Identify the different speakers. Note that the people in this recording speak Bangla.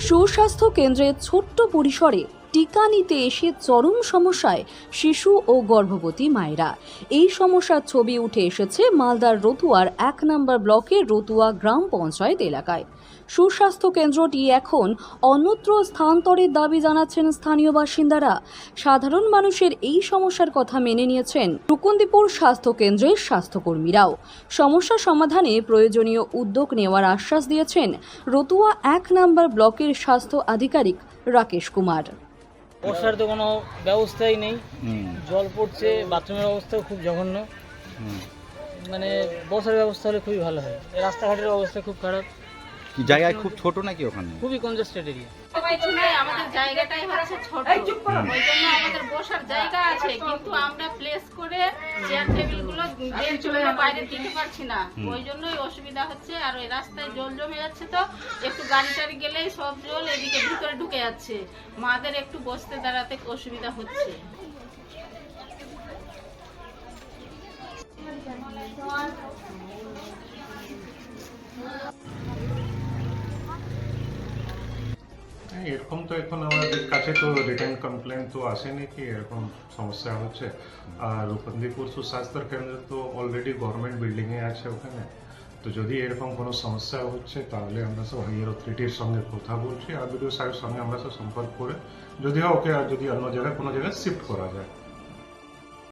Speaker 1: সুস্বাস্থ্য কেন্দ্রের ছোট্ট পরিসরে টিকা নিতে এসে চরম সমস্যায় শিশু ও গর্ভবতী মায়েরা। এই সমস্যার ছবি উঠে এসেছে মালদার রতুয়ার এক নম্বর ব্লকের রতুয়া গ্রাম পঞ্চায়েত এলাকায়। সুস্বাস্থ্য কেন্দ্রটি এখন অন্যত্র স্থানান্তরের দাবি জানাচ্ছেন স্থানীয় বাসিন্দারা। সাধারণ মানুষের এই সমস্যার কথা মেনে নিয়েছেন টুকুন্দিপুর স্বাস্থ্য কেন্দ্রের স্বাস্থ্যকর্মীরাও। সমস্যা সমাধানে প্রয়োজনীয় উদ্যোগ নেওয়ার আশ্বাস দিয়েছেন রতুয়া এক নম্বর ব্লকের স্বাস্থ্য আধিকারিক রাকেশ কুমার।
Speaker 2: বসার তো কোনো ব্যবস্থাই নেই। জল পড়ছে বাথরুমের অবস্থাও খুব জঘন্য। মানে বসার ব্যবস্থা হলে খুবই ভালো হয়। রাস্তাঘাটের অবস্থা খুব খারাপ।
Speaker 3: কি জায়গায় খুব ছোট নাকি ওখানে?
Speaker 2: খুবই কনজেস্টেড এরিয়া
Speaker 4: কিছু নাই আমাদের জায়গাটাই হচ্ছে ছোট। ওই জন্য আমাদের বসার জায়গা আছে কিন্তু আমরা প্লেস করে চেয়ার টেবিলগুলো বাইরে দিতে পারছি না। ওই জন্যই অসুবিধা হচ্ছে আর ওই রাস্তায় জল জমে যাচ্ছে তো একটু গাড়ি টাড়ি গেলেই সব জল এদিকে ভিতরে ঢুকে যাচ্ছে। মাদের একটু বসতে দাঁড়াতে অসুবিধা হচ্ছে।
Speaker 5: এরকম তো এখন আমাদের কাছে তো রিটার্ন কমপ্লেন তো আসেনি কি এরকম সমস্যা হচ্ছে। আর রূপন্দীপুর সুস্বাস্থ্য কেন্দ্র তো অলরেডি গভর্নমেন্ট বিল্ডিংয়ে আছে ওখানে। তো যদি এরকম কোনো সমস্যা হচ্ছে, তাহলে আমরা সব হাইয়ার অথরিটির সঙ্গে কথা বলছি। আর বিডিও সাহেবের সঙ্গে আমরা সব সম্পর্ক করে যদি ওকে আর যদি অন্য জায়গায় কোনো জায়গায় শিফট করা যায়।